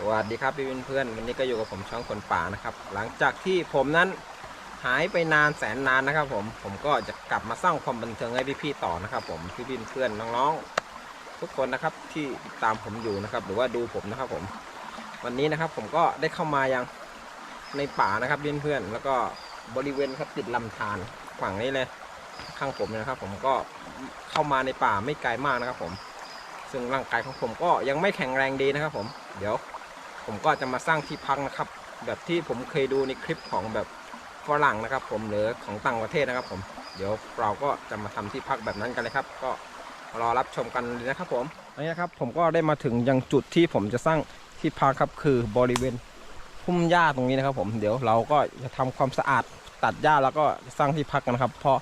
สวัสดีครับพี่เพื่อนๆวันนี้ก็อยู่กับผมช่องคนป่านะครับ หลังจากที่ผมนั้นหายไปนานแสนนานนะครับ ผมผมก็จะกลับมาสร้างความบันเทิงให้พี่ๆต่อนะครับ ผมพี่ๆเพื่อนๆน้องๆ ทุกคนนะครับที่ติดตามผมอยู่นะครับ หรือว่าดูผมนะครับ ผม วันนี้นะครับผมก็ได้เข้ามายังในป่านะครับเพื่อนๆแล้วก็บริเวณครับติดลำธารฝั่งนี้เลยข้างผมนะครับ ผมก็เข้ามาในป่าไม่ไกลมากนะครับ ผมซึ่งร่างกายของผมก็ยังไม่แข็งแรงดีนะครับผม เดี๋ยว ผมก็จะมาสร้างที่พักนะครับ แบบที่ผมเคยดูในคลิปของแบบฝรั่งนะครับ ผมหรือของต่างประเทศนะครับ ผม เดี๋ยวเราก็จะมาทำที่พักแบบนั้นกันเลยครับ ก็รอรับชมกันเลยนะครับ ผมตอนนี้นะครับ ผมก็ได้มาถึงยังจุดที่ผมจะสร้างที่พักครับ คือบริเวณพุ่มหญ้าตรงนี้นะครับ ผมเดี๋ยวเราก็จะทำความสะอาดตัดหญ้าแล้วก็สร้างที่พักกันะครับ เพราะ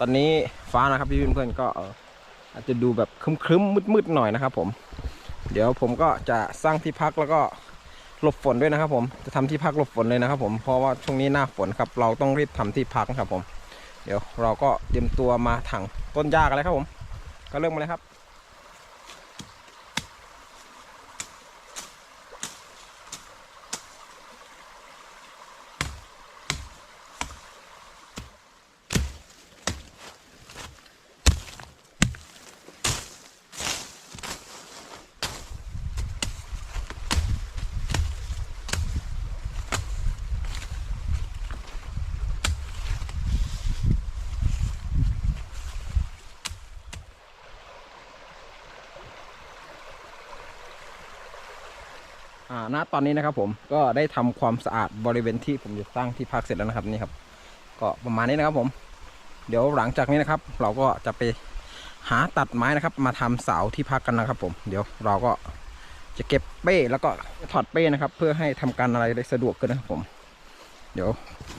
ตอนนี้ฟ้านะครับพี่เพื่อนๆก็เอ่ออาจจะดูแบบครึ้มๆมืดๆหน่อยนะครับ ผม เดี๋ยวผมก็จะสร้างที่พักแล้วก็ หลบฝนด้วยนะครับผมจะทำที่พักหลบฝนเลยนะครับผมเพราะว่าช่วงนี้หน้าฝนครับ เราต้องรีบทำที่พักครับผม เดี๋ยวเราก็เตรียมตัวมาถังต้นหญ้ากันเลยครับผม ก็เริ่มมาเลยครับ ณตอนนี้นะครับผมก็ได้ทำความสะอาดบริเวณที่ผมจะสร้างที่พักเสร็จแล้วนะครับนี่ครับ ก็ประมาณนี้นะครับผม เดี๋ยวหลังจากนี้นะครับ เราก็จะไปหาตัดไม้นะครับ มาทำเสาที่พักกันนะครับผม เดี๋ยวเราก็จะเก็บเป้แล้วก็ถอดเป้นะครับ เพื่อให้ทำการอะไรได้สะดวกขึ้นนะครับผม เดี๋ยว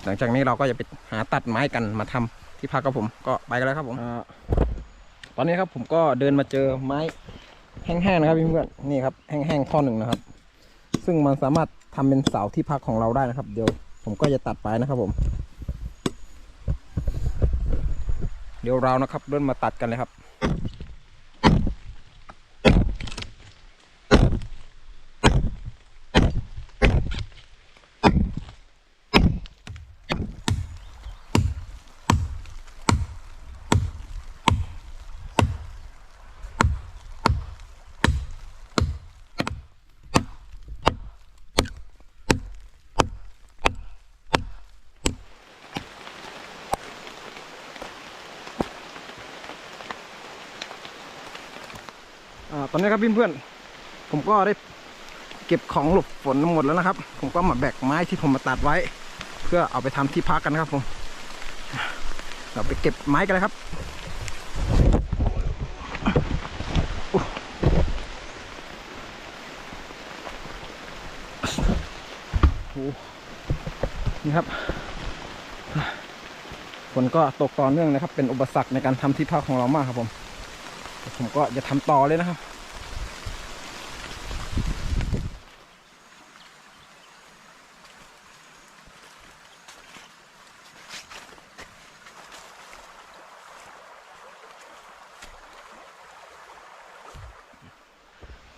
หลังจากนี้เราก็จะไปหาตัดไม้กันมาทำที่พักครับผมก็ไปกันแล้วครับผมตอนนี้ครับผมก็เดินมาเจอไม้แห้งๆนะครับเพื่อนๆนี่ครับแห้งๆท่อหนึ่งนะครับ ซึ่งมันสามารถทำเป็นเสาที่พักของเราได้นะครับ เดี๋ยวผมก็จะตัดไปนะครับผม เดี๋ยวเรานะครับเริ่มมาตัดกันเลยครับ ตอนนี้ครับเพื่อนๆผมก็ได้เก็บของหลบฝนหมดแล้วนะครับ ผมก็มาแบกไม้ที่ผมมาตัดไว้ เพื่อเอาไปทำที่พักกันครับผมเราไปเก็บไม้กันเลยครับโอ้โหนี่ครับฝนก็ตกต่อเนื่องนะครับ เป็นอุปสรรคในการทำที่พักของเรามากครับผม ผมก็จะทำต่อเลยนะครับ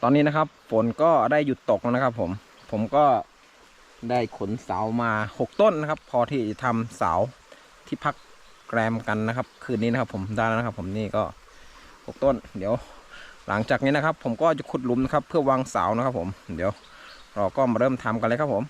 ตอนนี้นะครับ ฝนก็ได้หยุดตกแล้วนะครับ ผม ผมก็ได้ขนเสามาหกต้นนะครับ พอที่จะทำเสาที่พักแกรมกันนะครับ คืนนี้นะครับ ผมได้แล้วนะครับ ผมนี่ก็หกต้น เดี๋ยว หลังจากนี้นะครับ ผมก็จะขุดหลุมนะครับ เพื่อวางเสานะครับ ผม เดี๋ยว เราก็มาเริ่มทำกันเลยครับผม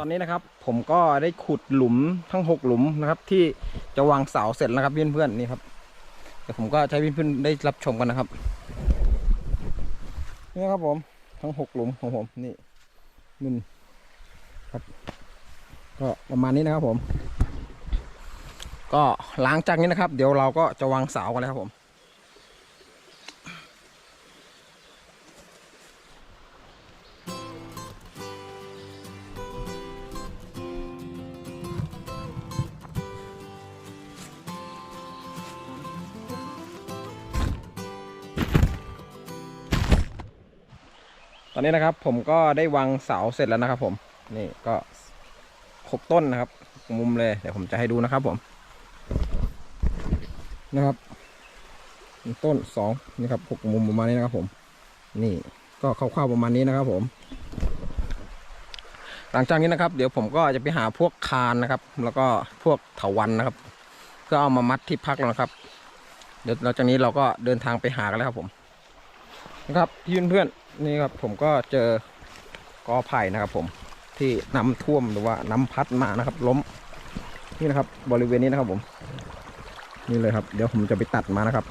ตอนนี้นะครับผมก็ได้ขุดหลุมทั้งหกหลุมนะครับ ที่จะวางเสาเสร็จแล้วครับเพื่อนๆนี่ครับเดี๋ยวผมก็ให้เพื่อนๆได้รับชมกันนะครับนี่ครับผมทั้งหกหลุมของผมนี่นุ่นครับ ก็ประมาณนี้นะครับผม ก็หลังจากนี้นะครับ เดี๋ยวเราก็จะวางเสากันแล้วครับผม นนี้นะครับ ผมก็ได้วางเสาเสร็จแล้วนะครับ ผมนี่ก็หกต้นนะครับ มุมเลยเดี๋ยวผมจะให้ดูนะครับ ผม นะครับต้นสองนี่ครับหกมุมประมาณนี้นะครับ ผม นี่ก็คร่าวๆประมาณนี้นะครับ ผม หลังจากนี้นะครับ เดี๋ยวผมก็จะไปหาพวกคานนะครับ แล้วก็พวกเถาวันนะครับก็เอามามัดที่พักแล้วนะครับ เดี๋ยวหลังจากนี้เราก็เดินทางไปหากันแล้วครับผมนะครับพี่เพื่อนๆ นี่ครับผมก็เจอกอไผ่นะครับผมที่น้ำท่วมหรือว่าน้ำพัดมานะครับ ล้มนี่นะครับ บริเวณนี้นะครับผม นี่เลยครับ เดี๋ยวผมจะไปตัดมานะครับ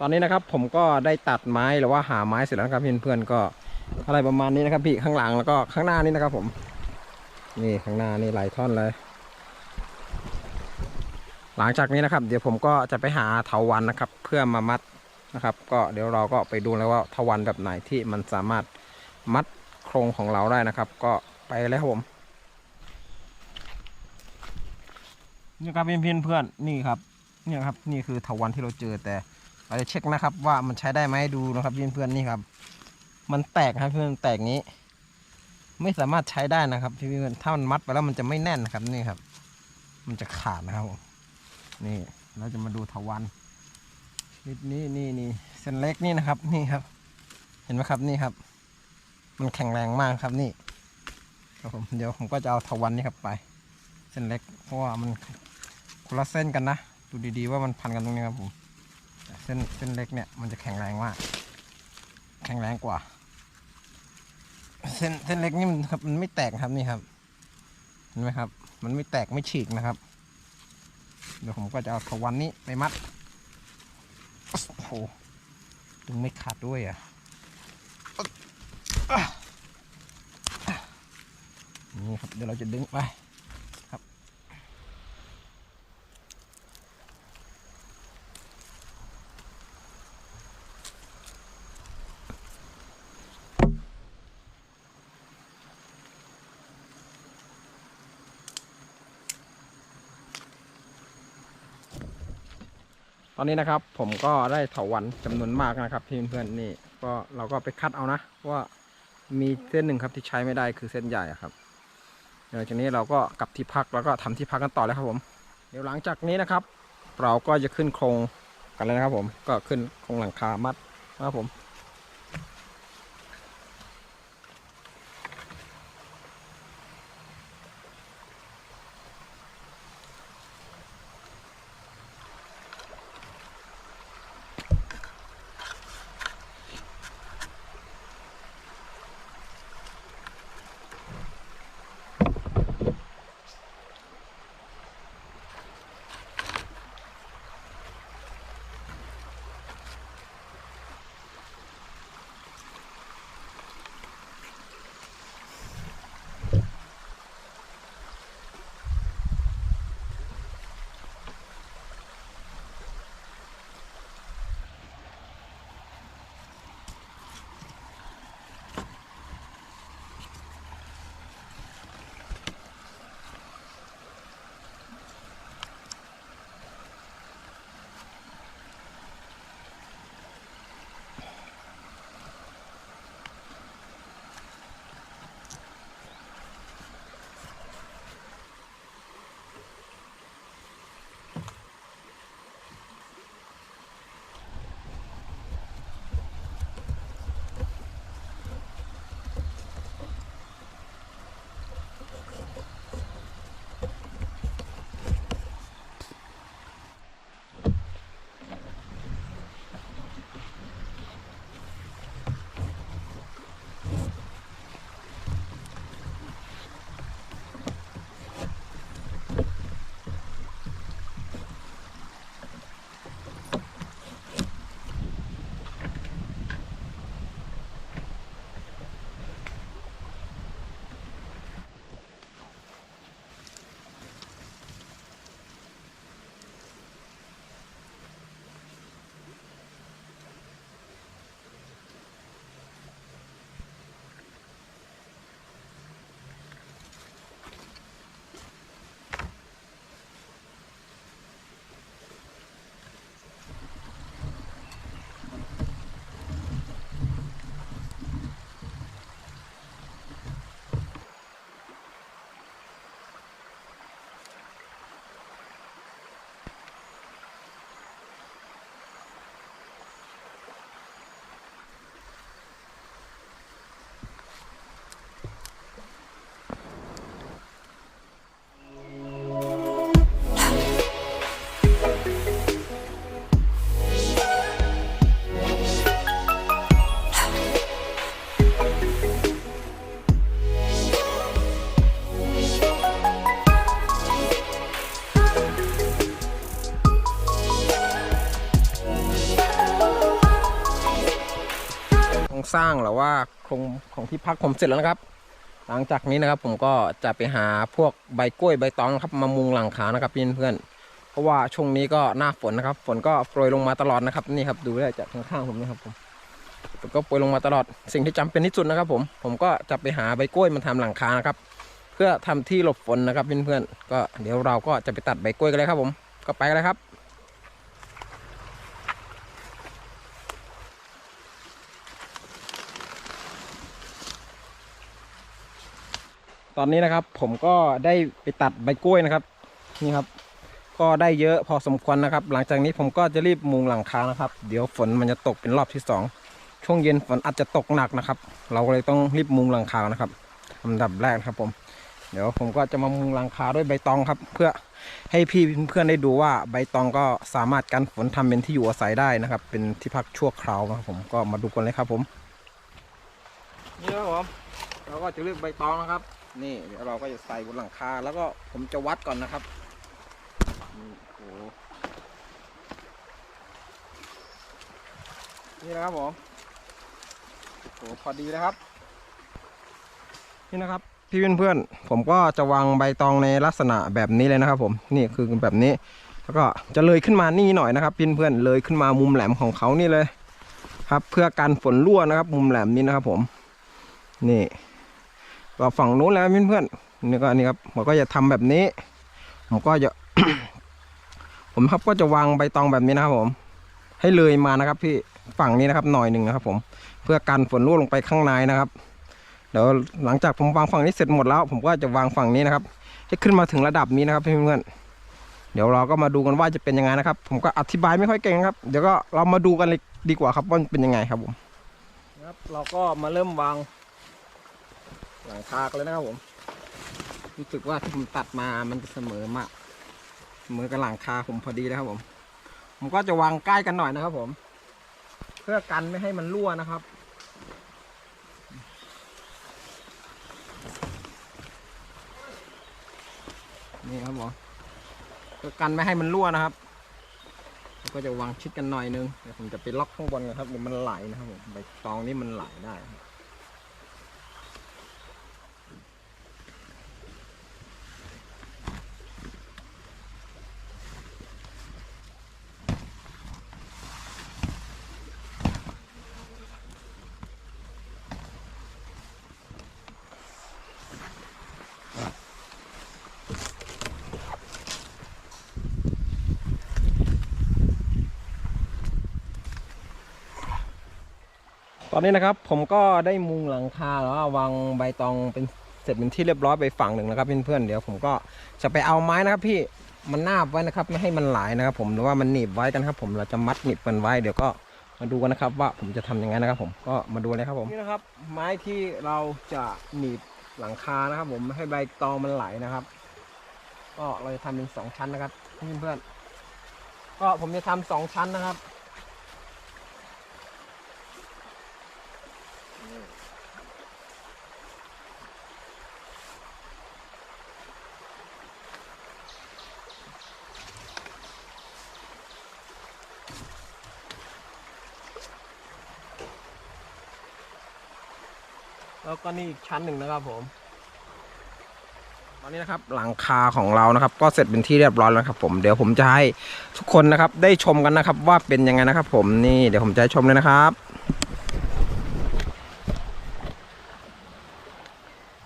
ตอนนี้นะครับผมก็ได้ตัดไม้หรือว่าหาไม้เสร็จแล้วนะครับเพื่อนๆก็อะไรประมาณนี้นะครับพี่ข้างหลังแล้วก็ข้างหน้านี่นะครับผม นี่ข้างหน้านี่หลายท่อนเลย หลังจากนี้นะครับ เดี๋ยวผมก็จะไปหาเถาวันนะครับ เพื่อมามัดนะครับ ก็เดี๋ยวเราก็ไปดูแล้วว่าเถาวันแบบไหนที่มันสามารถมัดโครงของเราได้นะครับ ก็ไปเลยครับผมนี่ครับเพื่อนๆเพื่อนนี่ครับ เนี่ยครับ นี่คือเถาวันที่เราเจอแต่ เราจะเช็คนะครับ ว่ามันใช้ได้ไหมดูนะครับเพื่อนๆนี่ครับ มันแตกครับเพื่อนแตกนี้ ไม่สามารถใช้ได้นะครับเพื่อนถ้ามันมัดไปแล้วมันจะไม่แน่นนะครับนี่ครับ มันจะขาดนะครับนี่เราจะมาดูทวันนิดนี้นี่นี่เส้นเล็กนี่นะครับ นี่ครับ เห็นไหมครับนี่ครับ มันแข็งแรงมากครับนี่ครับผมเดี๋ยวผมก็จะเอาทวันนี่ครับไป เส้นเล็กเพราะว่ามันคนละเส้นกันนะดูดีๆว่ามันพันกันตรงนี้ครับผม เส้นเส้นเล็กเนี่ยมันจะแข็งแรงมาก แข็งแรงกว่า เส้นเส้นเล็กนี่มันครับมันไม่แตกครับนี่ครับ เห็นไหมครับ มันไม่แตกไม่ฉีกนะครับ เดี๋ยวผมก็จะเอาทวันนี้ไปมัด โอ้โหดึงไม่ขาดด้วยอะนี่ครับเดี๋ยวเราจะดึงไป ตอนนี้นะครับผมก็ได้เถาวันจำนวนมากนะครับพี่เพื่อนๆนี่ก็เราก็ไปคัดเอานะว่ามีเส้นหนึ่งครับที่ใช้ไม่ได้คือเส้นใหญ่ครับเดี๋ยวจากนี้เราก็กลับที่พักแล้วก็ทำที่พักกันต่อเลยครับผมเดี๋ยวหลังจากนี้นะครับ เราก็จะขึ้นโครงกันเลยนะครับผมก็ขึ้นโครงหลังคามัดนะครับผม สร้างหรือว่าโครงของที่พักผมเสร็จแล้วนะครับ หลังจากนี้นะครับผมก็จะไปหาพวกใบกล้วยใบตองนะครับมามุงหลังคานะครับเพื่อนๆเพราะว่าช่วงนี้ก็หน้าฝนนะครับ ฝนก็โปรยลงมาตลอดนะครับนี่ครับดูได้จากข้างๆผมนะครับผมฝนก็โปรยลงมาตลอดสิ่งที่จำเป็นที่สุดนะครับ ผมผมก็จะไปหาใบกล้วยมาทำหลังคานะครับ เพื่อทำที่หลบฝนนะครับเพื่อนๆก็เดี๋ยวเราก็จะไปตัดใบกล้วยกันเลยครับผมก็ไปกันเลยครับ ตอนนี้นะครับ ผมก็ได้ไปตัดใบกล้วยนะครับ นี่ครับ ก็ได้เยอะพอสมควรนะครับ หลังจากนี้ผมก็จะรีบมุงหลังคานะครับ เดี๋ยวฝนมันจะตกเป็นรอบที่สองช่วงเย็นฝนอาจจะตกหนักนะครับ เราก็เลยต้องรีบมุงหลังคานะครับอันดับแรกนะครับผม เดี๋ยวผมก็จะมามุงหลังคาด้วยใบตองครับ เพื่อให้พี่เพื่อนได้ดูว่าใบตองก็สามารถกันฝนทำเป็นที่อยู่อาศัยได้นะครับ เป็นที่พักชั่วคราวนะครับผมก็มาดูกันเลยครับผมนี่ครับผมเราก็จะเลือกใบตองนะครับ นี่เดี๋ยวเราก็จะใส่บนหลังคา แล้วก็ผมจะวัดก่อนนะครับนี่โอ้นี่นะครับผมโอ้โหพอดีนะครับ นี่นะครับ พี่เพื่อนๆผมก็จะวางใบตองในลักษณะแบบนี้เลยนะครับผมนี่คือแบบนี้ แล้วก็จะเลยขึ้นมานี่หน่อยนะครับเพี่อนเพื่อนเลยขึ้นมามุมแหลมของเขานี่เลย ครับ เพื่อการฝนรั่วนะครับ มุมแหลมนี้นะครับผม นี่ ก็ฝั่งนู้นแล้วเพื่อนๆนี่ก็นนี้ครับผมก็จะทำแบบนี้ ผมก็จะผมครับก็จะวางใบตองแบบนี้นะครับผม ให้เลยมานะครับ พี่ฝั่งนี้นะครับหน่อยหนึ่งนะครับ ผมเพื่อกันฝนรั่วลงไปข้างในนะครับเดี๋ยวหลังจากผมวางฝั่งนี้เสร็จหมดแล้ว ผมก็จะวางฝั่งนี้นะครับให้ขึ้นมาถึงระดับนี้นะครับเพื่อนๆเดี๋ยวเราก็มาดูกันว่าจะเป็นยังไงนะครับ ผมก็อธิบายไม่ค่อยเก่งครับ เดี๋ยวก็เรามาดูกันเลยดีกว่าครับว่าเป็นยังไงครับผมครับ เราก็มาเริ่มวาง หลังคากเลยนะครับผม รู้สึกว่าที่ผมตัดมามันจะเสมอมากเสมอกับหลังคาผมพอดีนะครับผม ผมก็จะวางใกล้กันหน่อยนะครับผม เพื่อกันไม่ให้มันรั่วนะครับนี่ครับผมเพื่อกันไม่ให้มันรั่วนะครับ ก็จะวางชิดกันหน่อยนึงเดี๋ยวผมจะไปล็อกข้างบนนะครับเดี๋ยวมันไหลนะครับผมใบตองนี่มันไหลได้ อนนี้นะครับผมก็ได้มุงหลังคาแล้ววางใบตองเป็นเสร็จเป็นที่เรียบร้อยไปฝั่งหนึ่งนะครับเพื่อนๆเดี๋ยวผมก็จะไปเอาไม้นะครับพี่มันนาบไว้นะครับไม่ให้มันไหลนะครับ ผมหรือว่ามันหนีบไว้กันครับ ผมเราจะมัดหนีบมันไว้เดี๋ยวก็มาดูกันนะครับ ว่าผมจะทำยังไงนะครับ ผมก็มาดูเลยครับผมนี่นะครับ ไม้ที่เราจะหนีบหลังคานะครับ ผมไม่ให้ใบตองมันไหลนะครับ ก็เราจะทำเป็นสองชั้นนะครับเพื่อนๆก็ผมจะทำสองชั้นนะครับ แล้วก็นี่อีกชั้นหนึ่งนะครับผมตอนนี้นะครับหลังคาของเรานะครับ ก็เสร็จเป็นที่เรียบร้อยแล้วครับผมเดี๋ยวผมจะให้ทุกคนนะครับ ได้ชมกันนะครับ ว่าเป็นยังไงนะครับ ผมนี่เดี๋ยวผมจะให้ชมเลยนะครับ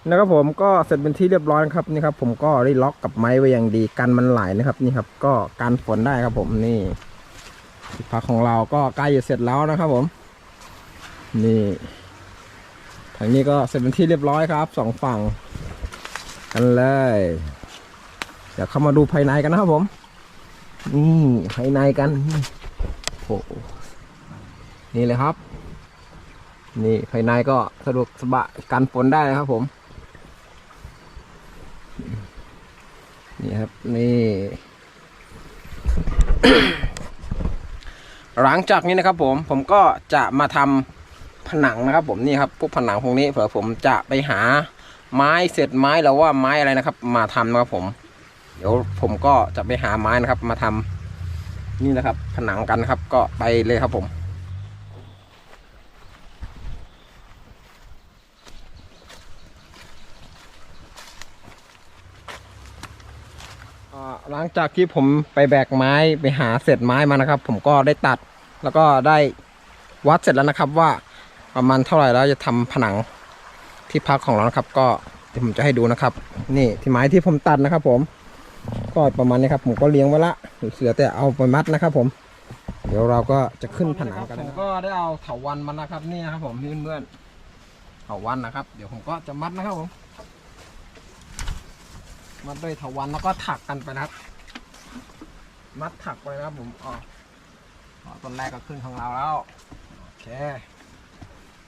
นะครับผมก็เสร็จเป็นที่เรียบร้อยครับนี่ครับ ผมก็ได้ล็อกกับไม้ไว้อย่างดีกันมันไหลนะครับ นี่ครับ ก็กันฝนได้ครับ ผมนี่ที่พักของเราก็ใกล้จะเสร็จแล้วนะครับ ผม นี่างนี้ก็เสร็จเป็นที่เรียบร้อยครับสองฝั่ง กันเลย เดี๋ยวเข้ามาดูภายในกันนะครับผมนี่ภายในกันโอ้โหนี่เลยครับ นี่ภายในก็สะดวกสบายกันฝนได้นะครับผม นี่ครับนี่หลังจากนี้นะครับผมผมก็จะมาทำ ผนังนะครับ ผมนี่ครับพวกผนังพวกนี้เผื่อผมจะไปหาไม้เศษไม้หรือว่าไม้อะไรนะครับ มาทำนะครับผม เดี๋ยวผมก็จะไปหาไม้นะครับ มาทำนี่นะครับ ผนังกันครับ ก็ไปเลยครับผมหลังจากที่ผมไปแบกไม้ไปหาเศษไม้มานะครับ ผมก็ได้ตัดแล้วก็ได้วัดเสร็จแล้วนะครับว่า ประมาณเท่าไหร่แล้วจะทำผนังที่พักของเรานะครับ ก็เดี๋ยวผมจะให้ดูนะครับ นี่ที่ไม้ที่ผมตัดนะครับ ผมก็ประมาณนี้ครับผมก็เลี้ยงไว้ละเสือแต่เอาไปมัดนะครับ ผม เดี๋ยวเราก็จะขึ้นผนังกันผมก็ได้เอาเถาวันมานะครับนี่นะครับ ผมเพื่อนๆเถาวันนะครับ เดี๋ยวผมก็จะมัดนะครับผมมัดด้วยเถาวันแล้วก็ถักกันไปนะครับ มัดถักไปนะครับผมอ๋อต้นแรกก็ขึ้นของเราแล้วโอเค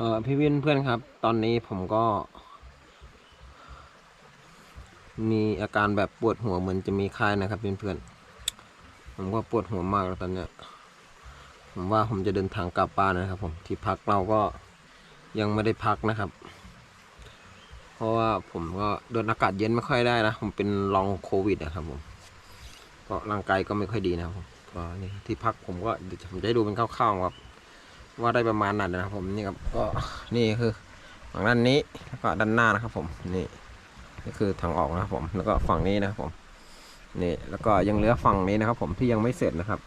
เออพี่วินเพื่อนครับ ตอนนี้ผมก็ มีอาการแบบปวดหัวเหมือนจะมีไข้นะครับเพื่อนๆผมก็ปวดหัวมากแล้วตอนเนี้ย ผมว่าผมจะเดินทางกลับบ้านนะครับ ผมที่พักเราก็ยังไม่ได้พักนะครับ เพราะว่าผมก็โดนอากาศเย็นไม่ค่อยได้นะผมเป็นลองโควิดนะครับ ผมก็ร่างกายก็ไม่ค่อยดีนะครับผมก็นี่ที่พักผมก็ผมจะให้ดูเป็นคร่าวๆครับ ว่าได้ประมาณนั้นนะครับผมนี่ครับก็นี่คือฝั่งด้านนี้แล้วก็ด้านหน้านะครับผมนี่นี่คือทางออกนะครับผมแล้วก็ฝั่งนี้นะครับผมนี่แล้วก็ยังเหลือฝั่งนี้นะครับ ผมที่ยังไม่เสร็จนะครับ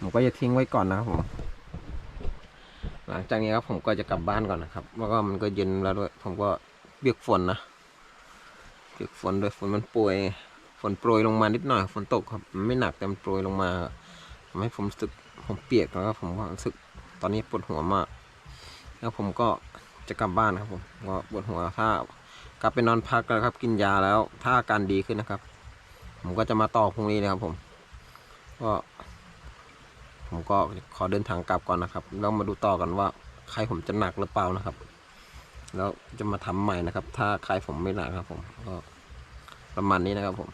ผมก็จะทิ้งไว้ก่อนนะครับผม หลังจากนี้ครับผมก็จะกลับบ้านก่อนนะครับแล้วก็มันก็เย็นแล้วด้วย ผมก็เบียกฝนนะเบียกฝนด้วยฝนมันโปรยฝนโปรยลงมานิดหน่อยฝนตกครับไม่หนักแต่มันโปรยลงมาทำให้ผมรู้สึกผมเปียกแล้วก็ผมรู้สึก อนนี้ปวดหัวมาก แล้วผมก็จะกลับบ้านครับผมก็ปวดหัวถ้ากลับไปนอนพักแล้วครับกินยาแล้วถ้าอาการดีขึ้นนะครับ ผมก็จะมาต่อพรุ่งนี้นะครับ ผม ก็ ผมก็ขอเดินทางกลับก่อนนะครับแล้วมาดูต่อกันว่าใครผมจะหนักหรือเปล่านะครับ แล้วจะมาทำใหม่นะครับ ถ้าใครผมไม่หนักครับ ผมก็ประมาณนี้นะครับผม